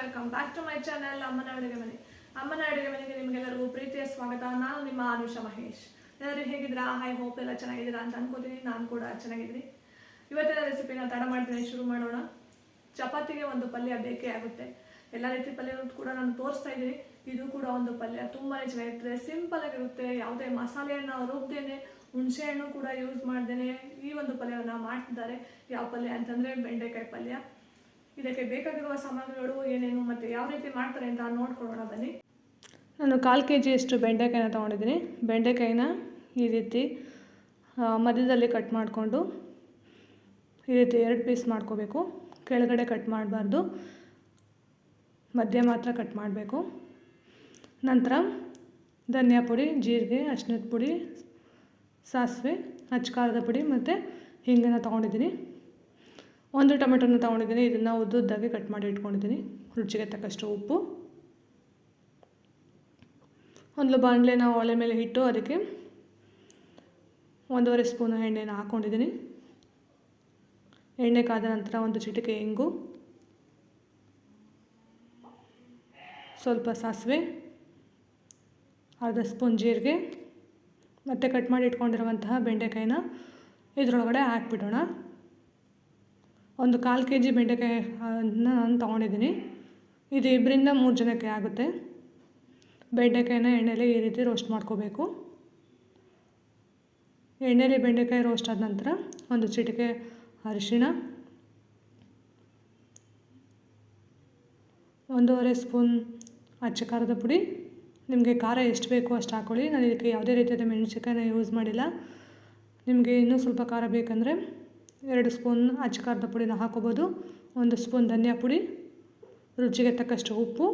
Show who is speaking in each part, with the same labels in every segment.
Speaker 1: Welcome back to my channel ಅಮ್ಮನ ಅಡುಗೆ ಮನೆ. ಅಮ್ಮನ ಅಡುಗೆ ಮನೆಗೆ ನಿಮಗೆಲ್ಲರಿಗೂ ಪ್ರೀತಿಯ ಸ್ವಾಗತ. ನಾನು ನಿಮ್ಮ ಆನುಷ ಮಹೇಶ್. ಎಲ್ಲರೂ ಹೇಗಿದ್ದೀರಾ? ಹೈ ಹೋಪ್ ಎಲ್ಲ ಚೆನ್ನಾಗಿದ್ದೀರಾ ಅಂತ ಅನ್ಕೋತೀನಿ. ನಾನು ಕೂಡ ಚೆನ್ನಾಗಿದ್ದೀನಿ. ಇವತ್ತಿನ ರೆಸಿಪಿನ ತಡ ಮಾಡ್ತೀನಿ, ಶುರು ಮಾಡೋಣ. ಚಪಾತಿಗೆ ಒಂದು ಪಲ್ಯ ಬೇಕೇ ಆಗುತ್ತೆ. ಎಲ್ಲ ರೀತಿ ಪಲ್ಯ ಕೂಡ ನಾನು ತೋರಿಸ್ತಾ ಇದ್ದೀನಿ. ಇದು ಕೂಡ ಒಂದು ಪಲ್ಯ. ತುಂಬಾ ಚೆನ್ನಾಗಿರ್ತದೆ ಸಿಂಪಲ್ ಆಗಿರುತ್ತೆ. ಯಾವುದೇ ಮಸಾಲೆಯನ್ನು ರುಬ್ದೇನೆ ಹುಣಸೆ ಹಣ್ಣು ಕೂಡ ಯೂಸ್ ಮಾಡ್ದೇನೆ ಈ ಒಂದು ಪಲ್ಯವನ್ನು ಮಾಡ್ತಿದ್ದಾರೆ. ಯಾವ ಪಲ್ಯ ಅಂತಂದರೆ ಬೆಂಡೆಕಾಯಿ ಪಲ್ಯ. ಇದಕ್ಕೆ ಬೇಕಾಗಿರುವ ಸಾಮಗ್ರಿಗಳು ಏನೇನು ಮತ್ತು ಯಾವ ರೀತಿ ಮಾಡ್ತಾರೆ ಅಂತ ನೋಡ್ಕೊಳ್ಳೋಣ ಬನ್ನಿ. ನಾನು ಕಾಲು ಕೆ ಜಿಯಷ್ಟು ಬೆಂಡೆಕಾಯಿನ ತೊಗೊಂಡಿದ್ದೀನಿ. ಬೆಂಡೆಕಾಯಿನ ಈ ರೀತಿ ಮಧ್ಯದಲ್ಲಿ ಕಟ್ ಮಾಡಿಕೊಂಡು ಈ ರೀತಿ ಎರಡು ಪೀಸ್ ಮಾಡ್ಕೋಬೇಕು. ಕೆಳಗಡೆ ಕಟ್ ಮಾಡಬಾರ್ದು. ಮಧ್ಯ ಮಾತ್ರ ಕಟ್ ಮಾಡಬೇಕು. ನಂತರ ಧನಿಯಾ ಪುಡಿ, ಜೀರಿಗೆ ಅರ್ಶಿನದ ಪುಡಿ, ಸಾಸಿವೆ ಖಾರದ ಪುಡಿ ಮತ್ತು ಹಿಂಗನ್ನು ತೊಗೊಂಡಿದ್ದೀನಿ. ಒಂದು ಟೊಮೆಟೊನ ತೊಗೊಂಡಿದ್ದೀನಿ, ಇದನ್ನು ಉದ್ದುದ್ದಾಗಿ ಕಟ್ ಮಾಡಿ ಇಟ್ಕೊಂಡಿದ್ದೀನಿ. ರುಚಿಗೆ ತಕ್ಕಷ್ಟು ಉಪ್ಪು. ಒಂದು ಬಾಣಲೆನ ಒಲೆ ಮೇಲೆ ಇಟ್ಟು ಅದಕ್ಕೆ ಒಂದೂವರೆ ಸ್ಪೂನ್ ಎಣ್ಣೆನ ಹಾಕ್ಕೊಂಡಿದ್ದೀನಿ ಎಣ್ಣೆ ಕಾದ ನಂತರ ಒಂದು ಚಿಟಿಕೆ ಇಂಗು. ಸ್ವಲ್ಪ ಸಾಸಿವೆ, ಅರ್ಧ ಸ್ಪೂನ್ ಜೀರಿಗೆ, ಮತ್ತು ಕಟ್ ಮಾಡಿ ಇಟ್ಕೊಂಡಿರುವಂತಹ ಬೆಂಡೆಕಾಯಿನ ಇದರೊಳಗಡೆ ಹಾಕ್ಬಿಡೋಣ. ಒಂದು ಕಾಲು ಕೆ ಜಿ ಬೆಂಡೆಕಾಯಿ ನಾನು ತೊಗೊಂಡಿದ್ದೀನಿ. ಇದು ಇಬ್ಬರಿಂದ ಮೂರು ಜನಕ್ಕೆ ಆಗುತ್ತೆ. ಬೆಂಡೆಕಾಯಿನ ಎಣ್ಣೆಲಿ ಈ ರೀತಿ ರೋಸ್ಟ್ ಮಾಡ್ಕೋಬೇಕು. ಎಣ್ಣೆಲಿ ಬೆಂಡೆಕಾಯಿ ರೋಸ್ಟ್ ಆದ ನಂತರ ಒಂದು ಚಿಟಿಕೆ ಅರಿಶಿಣ, ಒಂದೂವರೆ ಸ್ಪೂನ್ ಅಚ್ಚ ಖಾರದ ಪುಡಿ. ನಿಮಗೆ ಖಾರ ಎಷ್ಟು ಬೇಕು ಅಷ್ಟು ಹಾಕ್ಕೊಳ್ಳಿ ನಾನು ಇದಕ್ಕೆ ಯಾವುದೇ ರೀತಿಯಾದ ಮೆಣಸಿನ್ಕಾಯಿನ ಯೂಸ್ ಮಾಡಿಲ್ಲ. ನಿಮಗೆ ಇನ್ನೂ ಸ್ವಲ್ಪ ಖಾರ ಬೇಕಂದರೆ ಎರಡು ಸ್ಪೂನ್ ಖಾರದ ಪುಡಿನ ಹಾಕೋಬೋದು. ಒಂದು ಸ್ಪೂನ್ ಧನಿಯಾ ಪುಡಿ, ರುಚಿಗೆ ತಕ್ಕಷ್ಟು ಉಪ್ಪು.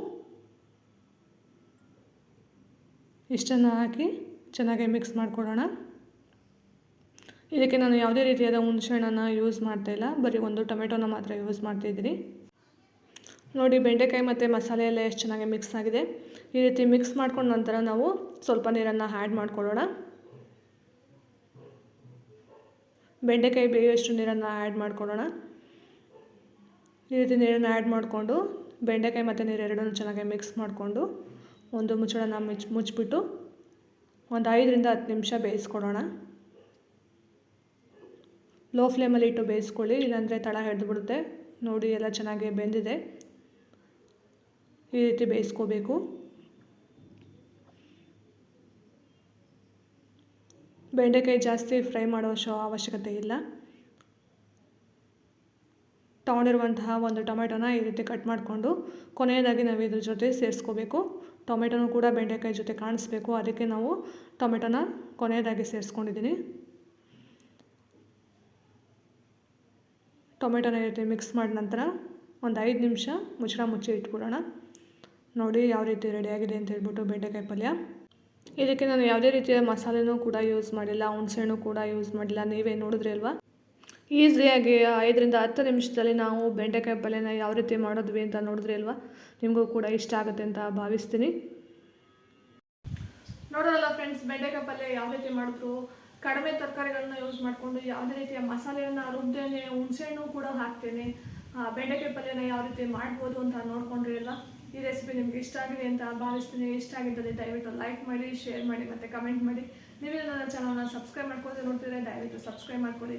Speaker 1: ಇಷ್ಟನ್ನು ಹಾಕಿ ಚೆನ್ನಾಗಿ ಮಿಕ್ಸ್ ಮಾಡಿಕೊಡೋಣ ಇದಕ್ಕೆ ನಾನು ಯಾವುದೇ ರೀತಿಯಾದ ಹುಣಸೆಹಣ್ಣನ್ನು ಯೂಸ್ ಮಾಡ್ತಾ ಇಲ್ಲ. ಬರೀ ಒಂದು ಟೊಮೆಟೊನ ಮಾತ್ರ ಯೂಸ್ ಮಾಡ್ತಾಯಿದ್ದೀನಿ ನೋಡಿ, ಬೆಂಡೆಕಾಯಿ ಮತ್ತು ಮಸಾಲೆ ಎಲ್ಲ ಎಷ್ಟು ಚೆನ್ನಾಗಿ ಮಿಕ್ಸ್ ಆಗಿದೆ. ಈ ರೀತಿ ಮಿಕ್ಸ್ ಮಾಡ್ಕೊಂಡ ನಂತರ ನಾವು ಸ್ವಲ್ಪ ನೀರನ್ನು ಆ್ಯಡ್ ಮಾಡ್ಕೊಳ್ಳೋಣ. ಬೆಂಡೆಕಾಯಿ ಬೇಯುವಷ್ಟು ನೀರನ್ನು ಆ್ಯಡ್ ಮಾಡ್ಕೊಳ್ಳೋಣ. ಈ ರೀತಿ ನೀರನ್ನು ಆ್ಯಡ್ ಮಾಡಿಕೊಂಡು ಬೆಂಡೆಕಾಯಿ ಮತ್ತು ನೀರು ಎರಡನ್ನೂ ಚೆನ್ನಾಗಿ ಮಿಕ್ಸ್ ಮಾಡಿಕೊಂಡು ಒಂದು ಮುಚ್ಚಳನ ಮುಚ್ಚಿ ಮುಚ್ಚಿಬಿಟ್ಟು ಒಂದು ಐದರಿಂದ ಹತ್ತು ನಿಮಿಷ ಬೇಯಿಸ್ಕೊಡೋಣ. ಲೋ ಫ್ಲೇಮಲ್ಲಿ ಇಟ್ಟು ಬೇಯಿಸ್ಕೊಳ್ಳಿ, ಇಲ್ಲಾಂದರೆ ತಳ ಹಿಡ್ದು ಬಿಡುತ್ತೆ. ನೋಡಿ ಎಲ್ಲ ಚೆನ್ನಾಗಿ ಬೆಂದಿದೆ. ಈ ರೀತಿ ಬೇಯಿಸ್ಕೋಬೇಕು. ಬೆಂಡೆಕಾಯಿ ಜಾಸ್ತಿ ಫ್ರೈ ಮಾಡೋ ಶೋ ಅವಶ್ಯಕತೆ ಇಲ್ಲ. ತೊಗೊಂಡಿರುವಂತಹ ಒಂದು ಟೊಮೆಟೊನ ಈ ರೀತಿ ಕಟ್ ಮಾಡಿಕೊಂಡು ಕೊನೆಯದಾಗಿ ನಾವು ಇದ್ರ ಜೊತೆ ಸೇರಿಸ್ಕೋಬೇಕು. ಟೊಮೆಟೊನೂ ಕೂಡ ಬೆಂಡೆಕಾಯಿ ಜೊತೆ ಕಾಣಿಸ್ಬೇಕು. ಅದಕ್ಕೆ ನಾವು ಟೊಮೆಟೊನ ಕೊನೆಯದಾಗಿ ಸೇರಿಸ್ಕೊಂಡಿದ್ದೀನಿ. ಟೊಮೆಟೊನ ಈ ರೀತಿ ಮಿಕ್ಸ್ ಮಾಡಿದ ನಂತರ ಒಂದು ಐದು ನಿಮಿಷ ಮುಚ್ಚಳ ಮುಚ್ಚಿ ಇಟ್ಬಿಡೋಣ. ನೋಡಿ ಯಾವ ರೀತಿ ರೆಡಿಯಾಗಿದೆ ಅಂತ ಹೇಳ್ಬಿಟ್ಟು ಬೆಂಡೆಕಾಯಿ ಪಲ್ಯ. ಇದಕ್ಕೆ ನಾನು ಯಾವುದೇ ರೀತಿಯ ಮಸಾಲೆನೂ ಕೂಡ ಯೂಸ್ ಮಾಡಿಲ್ಲ, ಹುಣಸೆಹಣ್ಣು ಕೂಡ ಯೂಸ್ ಮಾಡಿಲ್ಲ. ನೀವೇ ನೋಡಿದ್ರಿ ಅಲ್ವಾ? ಈಸಿಯಾಗಿ ಐದರಿಂದ ಹತ್ತು ನಿಮಿಷದಲ್ಲಿ ನಾವು ಬೆಂಡೆಕಾಯಿ ಪಲ್ಯನ ಯಾವ ರೀತಿ ಮಾಡಿದ್ವಿ ಅಂತ ನೋಡಿದ್ರಿ ಅಲ್ವಾ? ನಿಮಗೂ ಕೂಡ ಇಷ್ಟ ಆಗುತ್ತೆ ಅಂತ ಭಾವಿಸ್ತೀನಿ. ನೋಡೋದಲ್ಲ ಫ್ರೆಂಡ್ಸ್ ಬೆಂಡೆಕಾಯಿ ಪಲ್ಯ ಯಾವ ರೀತಿ ಮಾಡಿದ್ರು? ಕಡಿಮೆ ತರಕಾರಿಗಳನ್ನ ಯೂಸ್ ಮಾಡಿಕೊಂಡು ಯಾವುದೇ ರೀತಿಯ ಮಸಾಲೆಯನ್ನು ರುಬ್ದೇನೆ, ಹುಣಸೆಹಣ್ಣು ಕೂಡ ಹಾಕ್ತೇನೆ ಬೆಂಡೆಕಾಯಿ ಪಲ್ಯನ ಯಾವ ರೀತಿ ಮಾಡ್ಬೋದು ಅಂತ ನೋಡ್ಕೊಂಡ್ರಿ ಅಲ್ವಾ ಈ ರೆಸಿಪಿ ನಿಮ್ಗೆ ಇಷ್ಟ ಆಗಿದೆ ಅಂತ ಭಾವಿಸ್ತೀನಿ. ಇಷ್ಟ ಆಗಿದ್ದಲ್ಲಿ ದಯವಿಟ್ಟು ಲೈಕ್ ಮಾಡಿ ಶೇರ್ ಮಾಡಿ ಮತ್ತು ಕಮೆಂಟ್ ಮಾಡಿ. ನೀವೇ ನನ್ನ ಚಾನಲ್ನ ಸಬ್ಸ್ಕ್ರೈಬ್ ಮಾಡ್ಕೊಂಡು ನೋಡ್ತಿದ್ರೆ ದಯವಿಟ್ಟು ಸಬ್ಸ್ಕ್ರೈಬ್ ಮಾಡ್ಕೊಳ್ಳಿ.